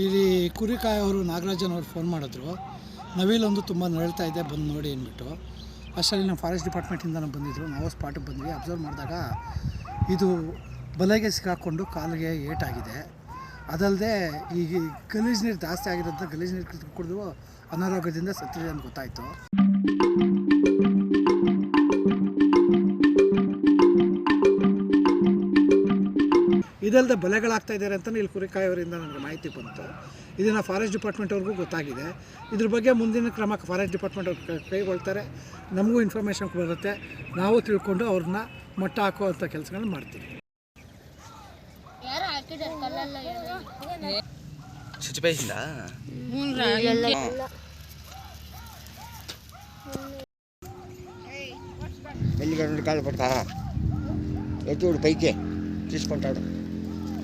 ಇಲ್ಲಿ ಕುರಿಕಾಯವರು ನಾಗರಾಜನ್ ಅವ್ರು ಫೋನ್ ಮಾಡಿದ್ರು. ನವಿಲೊಂದು ತುಂಬ ನಡೀತಾ ಇದೆ, ಬಂದು ನೋಡಿ ಅಂದ್ಬಿಟ್ಟು. ಅಷ್ಟರಲ್ಲಿ ನಮ್ಮ ಫಾರೆಸ್ಟ್ ಡಿಪಾರ್ಟ್ಮೆಂಟಿಂದ ನಾವು ಬಂದಿದ್ದರು ನಾವು ಸ್ಪಾಟಿಗೆ ಬಂದ್ವಿ. ಅಬ್ಸರ್ವ್ ಮಾಡಿದಾಗ ಇದು ಬಲೆಗೆ ಸಿಕ್ಕಾಕ್ಕೊಂಡು ಕಾಲಿಗೆ ಏಟಾಗಿದೆ. ಅದಲ್ಲದೆ ಈಗ ಗಲೀಜು ನೀರು ಜಾಸ್ತಿ ಆಗಿರೋದ್ರಿಂದ ಗಲೀಜು ನೀರು ಕುಡಿದು ಅನಾರೋಗ್ಯದಿಂದ ಸತ್ತಿದೆ ಅಂತ ಗೊತ್ತಾಯಿತು. ಇದಲ್ಲದೆ ಬಲೆಗಳಾಗ್ತಾ ಇದ್ದಾರೆ ಅಂತ ಇಲ್ಲಿ ಕುರಿಕಾಯವರಿಂದ ನನಗೆ ಮಾಹಿತಿ ಬಂತು ಇದನ್ನು ಫಾರೆಸ್ಟ್ ಡಿಪಾರ್ಟ್ಮೆಂಟ್ ಅವ್ರಿಗೂ ಗೊತ್ತಾಗಿದೆ ಇದ್ರ ಬಗ್ಗೆ ಮುಂದಿನ ಕ್ರಮ ಫಾರೆಸ್ಟ್ ಡಿಪಾರ್ಟ್ಮೆಂಟ್ ಅವ್ರು ಕೈ- ಕೈಗೊಳ್ತಾರೆ ನಮಗೂ ಇನ್ಫಾರ್ಮೇಷನ್ ಬರುತ್ತೆ ನಾವು ತಿಳ್ಕೊಂಡು ಅವ್ರನ್ನ ಮಟ್ಟ ಹಾಕುವಂಥ ಕೆಲಸಗಳನ್ನ ಮಾಡ್ತೀವಿ ಯಾರು ಹಾಕಿದ್ದಾರೆ ಕಲ್ಲೆಲ್ಲ ಚುಚ್ಚಿಪೇಸಿಂದ మెల్లిగా రెండు కాళ్ళు పడతా ఎత్తుడు పైకి తీసుకుంటాడు